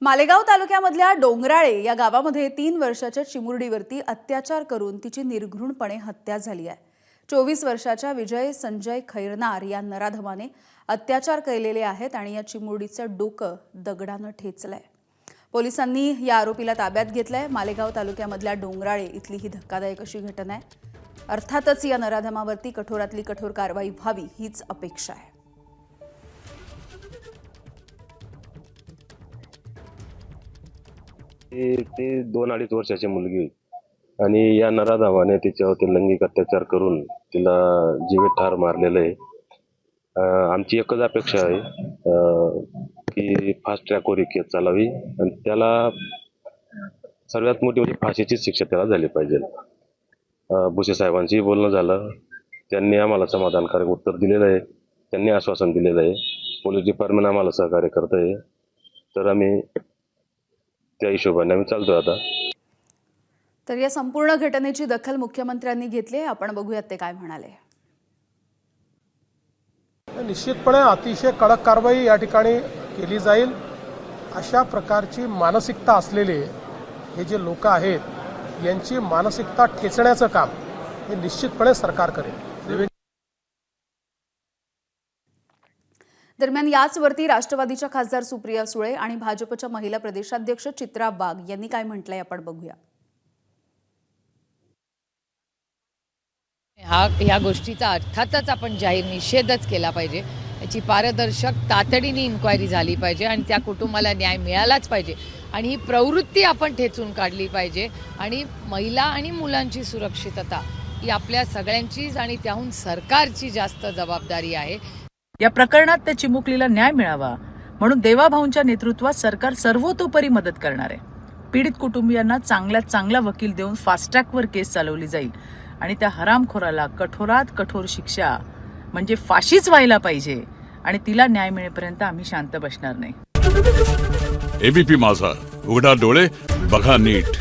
मालेगाव तालुक्यामधल्या डोंगराळे या गावामध्ये तीन वर्षाच्या चिमुरडीवरती अत्याचार करून तिची निर्घृणपणे हत्या झाली आहे. चोवीस वर्षाच्या विजय संजय खैरनार या नराधमाने अत्याचार केलेले आहेत आणि या चिमुरडीचं डोकं दगडानं ठेचलंय. पोलिसांनी या आरोपीला ताब्यात घेतलंय. मालेगाव तालुक्यामधल्या डोंगराळे इथली ही धक्कादायक अशी घटना आहे. अर्थातच या नराधमावरती कठोरातली कठोर कारवाई व्हावी हीच अपेक्षा आहे. ती ती दोन अडीच वर्षाची मुलगी. होती. आणि या नराधावाने तिच्यावरती लैंगिक अत्याचार करून तिला जीवे ठार मारलेलं आहे. अं, आमची एकच अपेक्षा आहे अं, की फास्ट ट्रॅकवर ही केस चालावी. आणि त्याला सर्वात मोठी म्हणजे फाशीची शिक्षा त्याला झाली पाहिजे. अं, भुसे साहेबांशी बोलणं झालं. त्यांनी आम्हाला समाधानकारक उत्तर दिलेलं आहे. त्यांनी आश्वासन दिलेलं आहे. पोलीस डिपार्टमेंट आम्हाला सहकार्य करत आहे तर आम्ही त्या हिशोबाने आम्ही चालतोय आता. तर या संपूर्ण घटनेची दखल मुख्यमंत्र्यांनी घेतली आहे. आपण बघूयात ते काय म्हणाले. निश्चितपणे अतिशय कडक कारवाई या ठिकाणी केली जाईल. अशा प्रकारची मानसिकता असलेले हे जे लोक आहेत यांची मानसिकता ठेचण्याचं काम हे निश्चितपणे सरकार करेल. दरम्यान याचवरती राष्ट्रवादीच्या खासदार सुप्रिया सुळे आणि भाजपच्या महिला प्रदेशाध्यक्ष चित्रा वाघ यांनी काय म्हटलंय आपण बघूया. हा ह्या गोष्टीचा अर्थातच आपण जाहीर निषेधच केला पाहिजे. याची पारदर्शक तातडीने इन्क्वायरी झाली पाहिजे आणि त्या कुटुंबाला न्याय मिळालाच पाहिजे. आणि ही प्रवृत्ती आपण ठेचून काढली पाहिजे. आणि महिला आणि मुलांची सुरक्षितता ही आपल्या सगळ्यांचीच आणि त्याहून सरकारची जास्त जबाबदारी आहे. या प्रकरणात त्या चिमुकलीला न्याय मिळावा म्हणून देवाभाऊंच्या नेतृत्वात सरकार सर्वतोपरी मदत करणार आहे. पीडित कुटुंबियांना चांगल्यात चांगला वकील देऊन फास्ट्रॅकवर केस चालवली जाईल आणि त्या हरामखोराला कठोरात कठोर शिक्षा म्हणजे फाशीच व्हायला पाहिजे आणि तिला न्याय मिळेपर्यंत आम्ही शांत बसणार नाही. एबीपी माझा. उघडा डोळे बघा नीट.